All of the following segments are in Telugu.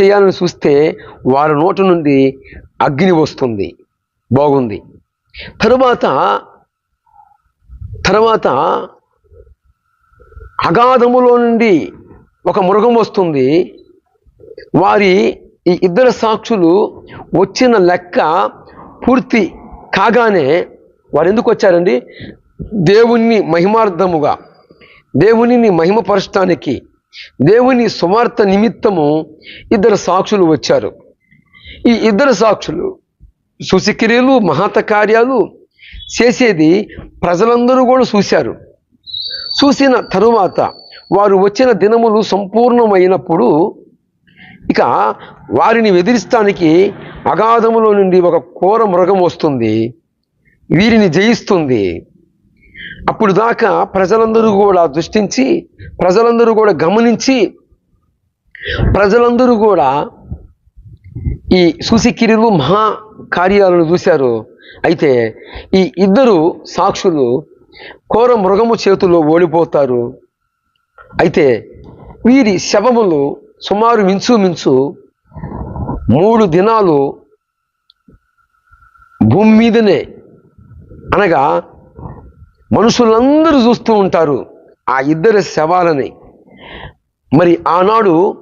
చేయాలని చూస్తే వారి నోటి నుండి అగ్ని వస్తుంది. బాగుంది. తరువాత తర్వాత అగాధములో నుండి ఒక మృగం వస్తుంది. వారి ఈ ఇద్దరు సాక్షులు వచ్చిన లెక్క పూర్తి కాగానే వారు ఎందుకు వచ్చారండి? దేవుణ్ణి మహిమార్థముగా దేవునిని మహిమపరచడానికి దేవుని సువార్త నిమిత్తము ఇద్దరు సాక్షులు వచ్చారు. ఈ ఇద్దరు సాక్షులు సుశిక్రియలు మహత కార్యాలు చేసేది ప్రజలందరూ కూడా చూశారు. చూసిన తరువాత వారు వచ్చిన దినములు సంపూర్ణమైనప్పుడు ఇక వారిని ఎదిరిస్తానికి అగాధములో నుండి ఒక కోర మృగం వస్తుంది. వీరిని జయిస్తుంది. అప్పుడు దాకా ప్రజలందరూ కూడా దృష్టించి ప్రజలందరూ కూడా గమనించి ప్రజలందరూ కూడా ఈ సూసికిరులు మహా కార్యాలను చూశారు. అయితే ఈ ఇద్దరు సాక్షులు కోర మృగము చేతిలో ఓడిపోతారు. అయితే వీరి శవములు సుమారు మించుమించు మూడు దినాలు భూమి మీదనే అనగా మనుషులందరూ చూస్తూ ఉంటారు ఆ ఇద్దరి శవాలని. మరి ఆనాడు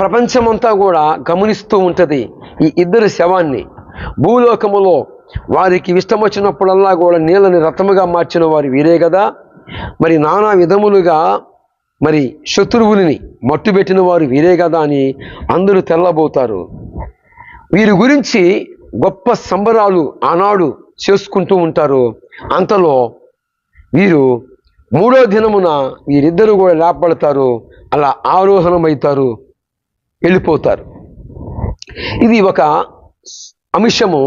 ప్రపంచమంతా కూడా గమనిస్తూ ఉంటుంది ఈ ఇద్దరి శవాన్ని. భూలోకములో వారికి ఇష్టం వచ్చినప్పుడల్లా కూడా నీళ్ళని రథముగా మార్చిన వారు వీరే కదా మరి నానా విధములుగా మరి శత్రువుని మట్టుబెట్టిన వారు వీరే కదా అని అందరూ తెల్లబోతారు. వీరి గురించి గొప్ప సంబరాలు ఆనాడు చేసుకుంటూ ఉంటారు. అంతలో వీరు మూడో దినమున వీరిద్దరూ కూడా లేపడతారు అలా ఆరోహణమవుతారు వెళ్ళిపోతారు. ఇది ఒక అంశము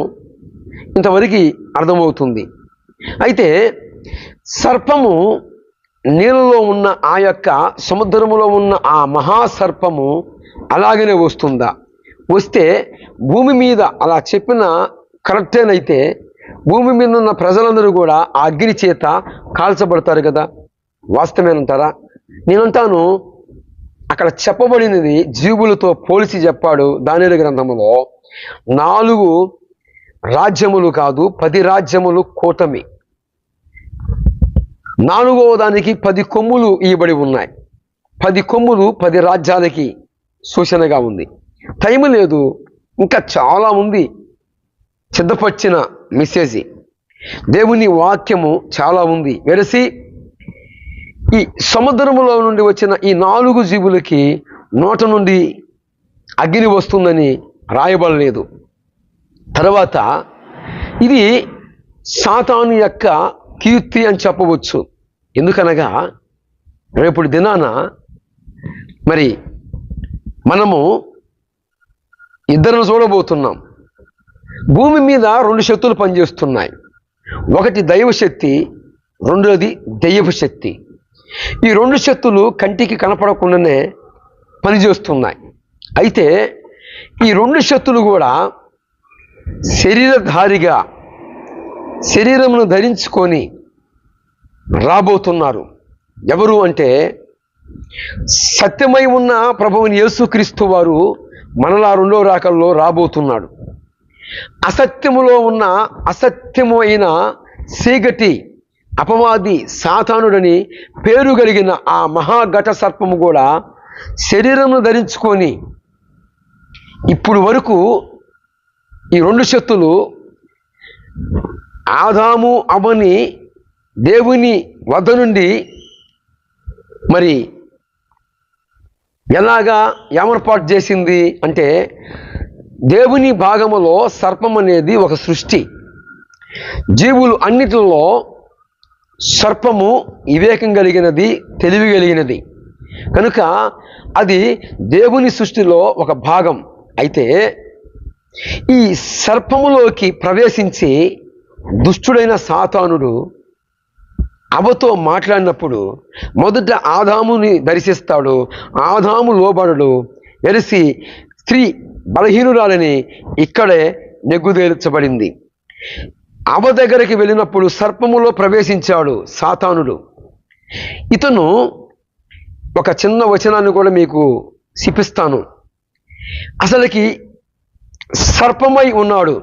ఇంతవరకు అర్థమవుతుంది. అయితే సర్పము నీళ్ళలో ఉన్న ఆ యొక్క సముద్రములో ఉన్న ఆ మహాసర్పము అలాగనే వస్తుందా? వస్తే భూమి మీద అలా చెప్పిన కరెక్టేనైతే భూమి మీద ఉన్న ప్రజలందరూ కూడా ఆ అగ్ని చేత కాల్చబడతారు కదా? వాస్తవేనంటారా నేనంటాను అక్కడ చెప్పబడినది జీవులతో పోలిసి చెప్పాడు దానిల గ్రంథములో. నాలుగు రాజ్యములు కాదు పది రాజ్యములు కూటమి. నాలుగవ దానికి పది కొమ్ములు ఇవ్వబడి ఉన్నాయి. పది కొమ్ములు పది రాజ్యాలకి సూచనగా ఉంది. టైం లేదు ఇంకా చాలా ఉంది. సిద్ధపరిచిన మెసేజ్ దేవుని వాక్యము చాలా ఉంది. వెరసి ఈ సముద్రములో నుండి వచ్చిన ఈ నాలుగు జీవులకి నోట నుండి అగ్ని వస్తుందని రాయబడలేదు. తర్వాత ఇది సాతాను యొక్క కీర్తి అని చెప్పవచ్చు. ఎందుకనగా రేపటి దినాన మరి మనము ఇద్దరిని చూడబోతున్నాం. భూమి మీద రెండు శక్తులు పనిచేస్తున్నాయి. ఒకటి దైవశక్తి రెండోది దెయ్యపు శక్తి. ఈ రెండు శక్తులు కంటికి కనపడకుండానే పనిచేస్తున్నాయి. అయితే ఈ రెండు శక్తులు కూడా శరీరధారిగా శరీరమును ధరించుకొని రాబోతున్నారు. ఎవరు అంటే సత్యమై ఉన్న ప్రభువుని యేసుక్రీస్తు వారు మనలా రెండో రాకల్లో రాబోతున్నాడు. అసత్యములో ఉన్న అసత్యమైన అయిన సీగటి అపవాది సాతానుడని పేరు కలిగిన ఆ మహాఘట సర్పము కూడా శరీరమును ధరించుకొని ఇప్పుడు వరకు ఈ రెండు శక్తులు ఆదాము అవని దేవుని వద్ద నుండి మరి ఎలాగా ఏమర్పాటు చేసింది అంటే దేవుని భాగములో సర్పం అనేది ఒక సృష్టి. జీవులు అన్నిటిలో సర్పము వివేకం కలిగినది తెలివి కలిగినది. కనుక అది దేవుని సృష్టిలో ఒక భాగం. అయితే ఈ సర్పములోకి ప్రవేశించి దుష్టుడైన సాతానుడు అవతో మాట్లాడినప్పుడు మొదట ఆదాముని దర్శిస్తాడు ఆదాము లోబడడు వెలిసి స్త్రీ బలహీనురాలని ఇక్కడే నెగ్గుదేర్చబడింది. అవ దగ్గరికి వెళ్ళినప్పుడు సర్పములో ప్రవేశించాడు సాతానుడు. ఇతను ఒక చిన్న వచనాన్ని కూడా మీకు శిపిస్తాను అసలుకి సర్పమై ఉన్నాడు.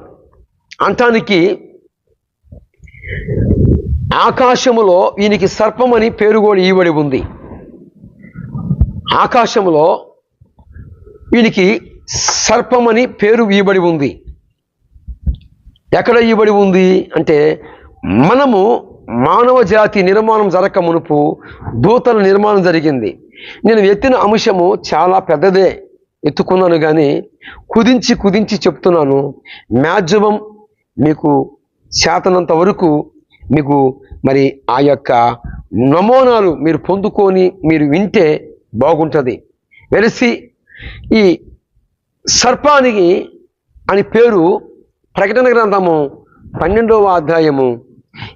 అంటానికి ఆకాశములో ఈయనకి సర్పమని పేరు కూడా ఇవ్వబడి ఉంది. ఆకాశములో వీనికి సర్పమని పేరు ఇవ్వబడి ఉంది. ఎక్కడ ఇవ్వబడి ఉంది అంటే మనము మానవ జాతి నిర్మాణం జరగక మునుపు దూతల నిర్మాణం జరిగింది. నేను ఎత్తిన అంశము చాలా పెద్దదే ఎత్తుకున్నాను కానీ కుదించి కుదించి చెప్తున్నాను. మ్యాక్సిమం మీకు శాతనంత వరకు మీకు మరి ఆ యొక్క నమూనాలు మీరు పొందుకొని మీరు వింటే బాగుంటుంది. వెలిసి ఈ సర్పానికి అని పేరు ప్రకటన గ్రంథము పన్నెండవ అధ్యాయము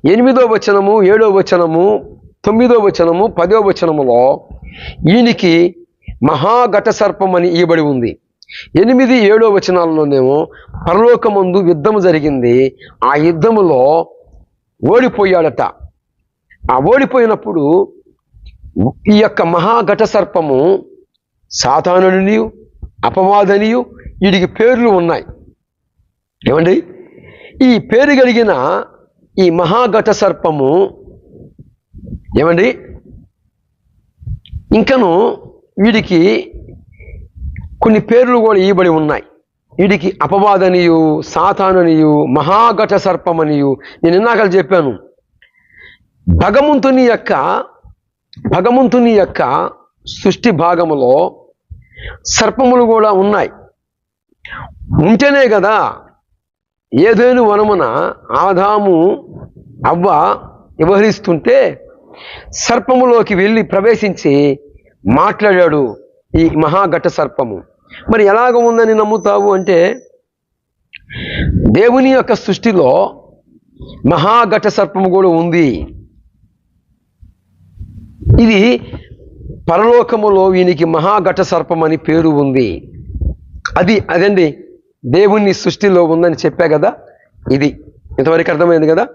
ఎనిమిదో వచనము ఏడో వచనము తొమ్మిదో వచనము పదో వచనములో ఈయనకి మహాఘట సర్పం అని ఇవ్వబడి ఉంది. ఎనిమిది ఏడో వచనాల్లోనేమో పరలోకమందు యుద్ధము జరిగింది. ఆ యుద్ధములో ఓడిపోయాడట. ఆ ఓడిపోయినప్పుడు ఈ యొక్క మహాఘట సర్పము సాతానునియు అపవాదనియు వీడికి పేర్లు ఉన్నాయి. ఏమండి? ఈ పేరు కలిగిన ఈ మహాఘట సర్పము ఏమండి? ఇంకను వీడికి కొన్ని పేర్లు కూడా ఇవ్వబడి ఉన్నాయి. వీడికి అపవాదనియు సాతాననియు మహాఘట సర్పమనియు నేను ఇన్నాకలు చెప్పాను. భగవంతుని యొక్క భగవంతుని యొక్క సృష్టి భాగములో సర్పములు కూడా ఉన్నాయి. ఉంటేనే కదా ఏదేను వనమున ఆదాము అవ్వ వ్యవహరిస్తుంటే సర్పములోకి వెళ్ళి ప్రవేశించి మాట్లాడాడు ఈ మహాఘట సర్పము. మరి ఎలాగ ఉందని నమ్ముతావు అంటే దేవుని యొక్క సృష్టిలో మహాఘట సర్పము కూడా ఉంది. ఇది పరలోకములో వీనికి మహాఘట సర్పం అని పేరు ఉంది. అది అదండి దేవుని సృష్టిలో ఉందని చెప్పా కదా? ఇది ఇంతవరకు అర్థమైంది కదా?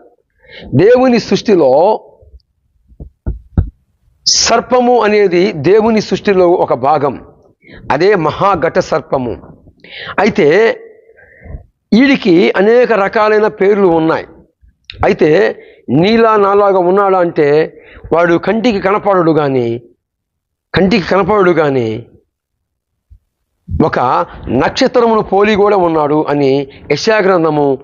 దేవుని సృష్టిలో సర్పము అనేది దేవుని సృష్టిలో ఒక భాగం. అదే మహాఘట సర్పము. అయితే వీడికి అనేక రకాలైన పేర్లు ఉన్నాయి. అయితే నీలా నాలాగా ఉన్నాడా అంటే వాడు కంటికి కనపడడు కానీ కంటికి కనపడడు కానీ ఒక నక్షత్రమును పోలి కూడా ఉన్నాడు అని యశాగ్రంథము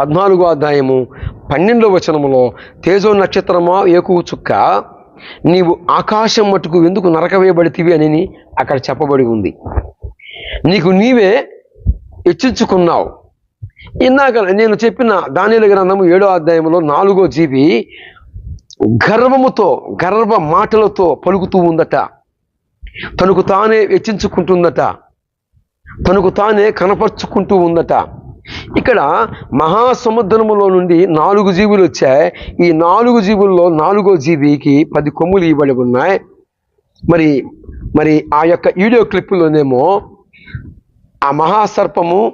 పద్నాలుగో అధ్యాయము పన్నెండో వచనములో తేజో నక్షత్రమా ఏకువ చుక్క? నీవు ఆకాశం మట్టుకు ఎందుకు నరకవేయబడితివి అని అక్కడ చెప్పబడి ఉంది. నీకు నీవే హెచ్చించుకున్నావు. ఇందాక నేను చెప్పిన దానిల గ్రంథము ఏడో అధ్యాయంలో నాలుగో జీవి గర్వముతో గర్వ మాటలతో పలుకుతూ ఉందట. తనకు తానే వెచ్చించుకుంటుందట. తనకు తానే కనపరుచుకుంటూ ఉందట. ఇక్కడ మహాసముద్రములో నుండి నాలుగు జీవులు వచ్చాయి. ఈ నాలుగు జీవుల్లో నాలుగో జీవికి పది కొమ్ములు ఇవ్వబడి ఉన్నాయి. మరి మరి ఆ యొక్క వీడియో క్లిప్పులోనేమో ఆ మహాసర్పము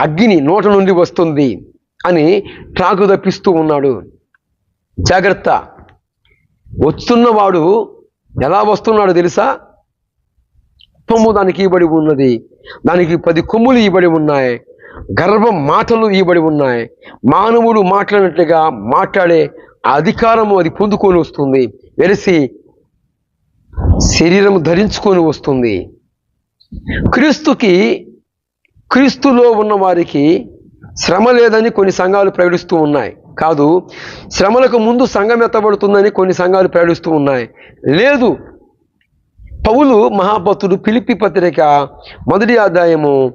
అగ్ని నోట నుండి వస్తుంది అని ట్రాకు తప్పిస్తూ ఉన్నాడు. జాగ్రత్త. వస్తున్నవాడు ఎలా వస్తున్నాడో తెలుసా? కొమ్ము దానికి ఇబడి ఉన్నది. దానికి పది కొమ్ములు ఇబడి ఉన్నాయి. గర్భం మాటలు ఇబడి ఉన్నాయి. మానవుడు మాట్లాడినట్లుగా మాట్లాడే అధికారము అది పొందుకొని వస్తుంది. వెలిసి శరీరం ధరించుకొని వస్తుంది. క్రీస్తుకి క్రీస్తులో ఉన్న వారికి శ్రమ లేదని కొన్ని సంఘాలు ప్రకటిస్తూ ఉన్నాయి. కాదు శ్రమలకు ముందు సంఘం ఎత్తబడుతుందని కొన్ని సంఘాలు ప్రకటిస్తూ ఉన్నాయి. లేదు పౌలు మహాభక్తుడు పిలిపి పత్రిక మొదటి అధ్యాయము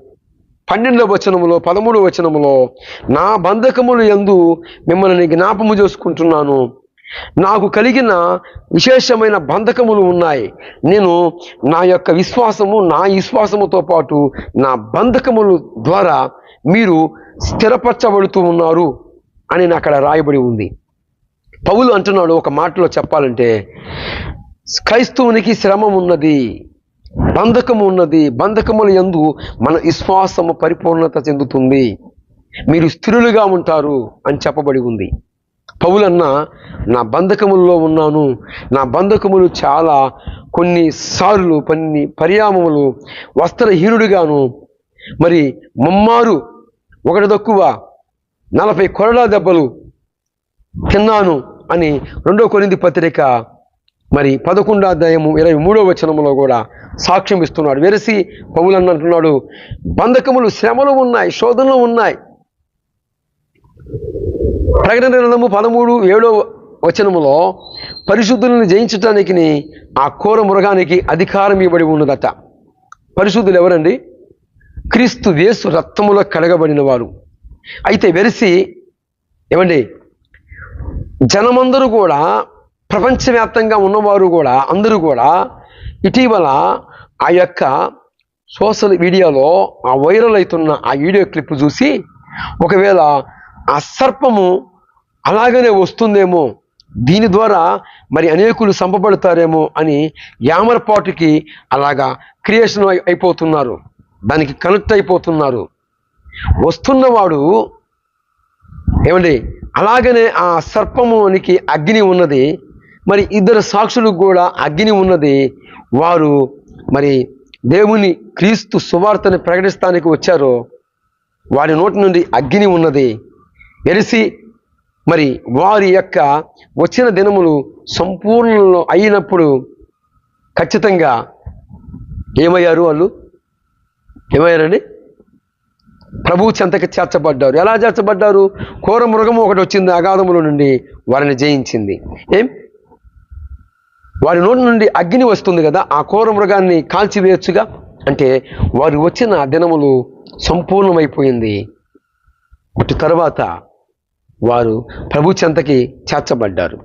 పన్నెండవ వచనములో పదమూడవ వచనములో నా బంధకములు ఎందు మిమ్మల్ని జ్ఞాపము చేసుకుంటున్నాను. నాకు కలిగిన విశేషమైన బంధకములు ఉన్నాయి. నేను నా యొక్క విశ్వాసము నా విశ్వాసముతో పాటు నా బంధకములు ద్వారా మీరు స్థిరపరచబడుతూ ఉన్నారు. అని అక్కడ రాయబడి ఉంది. పౌలు అంటున్నాడు ఒక మాటలో చెప్పాలంటే క్రైస్తవునికి శ్రమం ఉన్నది బంధకము ఉన్నది బంధకముల ఎందు మన విశ్వాసము పరిపూర్ణత చెందుతుంది మీరు స్థిరులుగా ఉంటారు అని చెప్పబడి ఉంది. పౌలన్న నా బంధకముల్లో ఉన్నాను నా బంధకములు చాలా కొన్ని సార్లు కొన్ని పర్యామములు వస్త్రహీనుడిగాను మరి ముమ్మారు ఒకటి తక్కువ నలభై కొరడా దెబ్బలు తిన్నాను అని రెండో కొరింది పత్రిక మరి పదకొండో అధ్యాయము ఇరవై మూడో వచనములో కూడా సాక్ష్యం ఇస్తున్నాడు. వెరసి పౌలు అంటున్నాడు బంధకములు శ్రమలు ఉన్నాయి శోధనలు ఉన్నాయి. ప్రకటన గ్రంథము పదమూడు ఏడో వచనములో పరిశుద్ధులను జయించటానికి ఆ కోర మృగానికి అధికారం ఇవ్వబడి ఉన్నదట. పరిశుద్ధులు ఎవరండి? క్రీస్తు వేసు రక్తములో కడగబడిన వారు అయితే వెరిసి ఏమండి? జనమందరూ కూడా ప్రపంచవ్యాప్తంగా ఉన్నవారు కూడా అందరూ కూడా ఇటీవల ఆ యొక్క సోషల్ మీడియాలో ఆ వైరల్ అవుతున్న ఆ వీడియో క్లిప్ చూసి ఒకవేళ ఆ సర్పము అలాగనే వస్తుందేమో దీని ద్వారా మరి అనేకులు సంపబడతారేమో అని యామరపాటుకి అలాగా క్రియేషన్ అయిపోతున్నారు. దానికి కనెక్ట్ అయిపోతున్నారు. వస్తున్నవాడు ఏమండి? అలాగనే ఆ సర్పమునికి అగ్ని ఉన్నది మరి ఇద్దరు సాక్షులకు కూడా అగ్ని ఉన్నది. వారు మరి దేవుని క్రీస్తు సువార్తని ప్రకటిస్తానికి వచ్చారో వారి నోటి నుండి అగ్ని ఉన్నది. ఎరిసి మరి వారి యొక్క వచ్చిన దినములు సంపూర్ణ అయినప్పుడు ఖచ్చితంగా ఏమయ్యారు వాళ్ళు? ఏమయ్యారండి? ప్రభు చెంతకి చేర్చబడ్డారు. ఎలా చేర్చబడ్డారు? కోర మృగము ఒకటి వచ్చింది అగాధముల నుండి వారిని జయించింది. ఏం? వారి నోటి నుండి అగ్ని వస్తుంది కదా ఆ కోర మృగాన్ని కాల్చివేయచ్చుగా అంటే వారు వచ్చిన దినములు సంపూర్ణమైపోయింది. అటు తర్వాత వారు ప్రభు చెంతకి చేర్చబడ్డారు.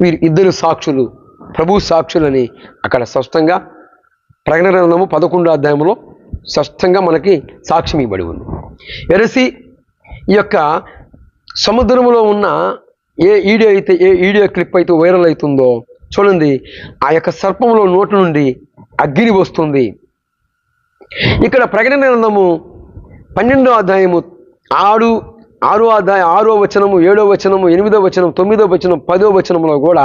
వీరు ఇద్దరు సాక్షులు ప్రభు సాక్షులని అక్కడ స్పష్టంగా ప్రకటన గ్రంథము పదకొండో అధ్యాయంలో స్పష్టంగా మనకి సాక్ష్యం ఇవ్వబడి ఉంది. ఎరసి ఈ యొక్క సముద్రములో ఉన్న ఏ వీడియో అయితే ఏ వీడియో క్లిప్ అయితే వైరల్ అవుతుందో చూడండి. ఆ యొక్క సర్పంలో నోటి నుండి అగ్గిరి వస్తుంది. ఇక్కడ ప్రకటన గ్రంథము పన్నెండో అధ్యాయము ఆరు ఆరో అధ్యాయం ఆరో వచనము ఏడో వచనము ఎనిమిదో వచనం తొమ్మిదో వచనం పదో వచనంలో కూడా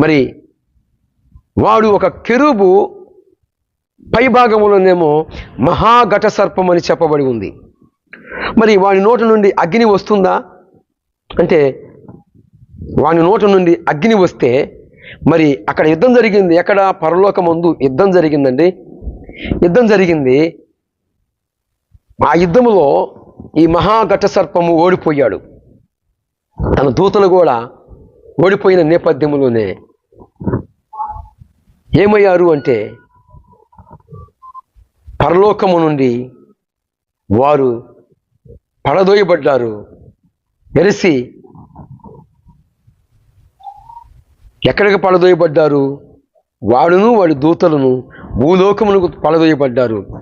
మరి వాడు ఒక కెరూబు పై భాగంలోనేమో మహాఘట సర్పం అని చెప్పబడి ఉంది. మరి వాని నోటి నుండి అగ్ని వస్తుందా? అంటే వాని నోటి నుండి అగ్ని వస్తే మరి అక్కడ యుద్ధం జరిగింది. ఎక్కడ? పరలోకమందు యుద్ధం జరిగిందండి. యుద్ధం జరిగింది. ఆ యుద్ధములో ఈ మహాఘట సర్పము ఓడిపోయాడు. తన దూతలు కూడా ఓడిపోయిన నేపథ్యంలోనే ఏమయ్యారు అంటే పరలోకము నుండి వారు పడదోయబడ్డారు. ఎరిసి ఎక్కడికి పడదోయబడ్డారు? వాడును వాడి దూతలను భూలోకమునకు పడదోయబడ్డారు.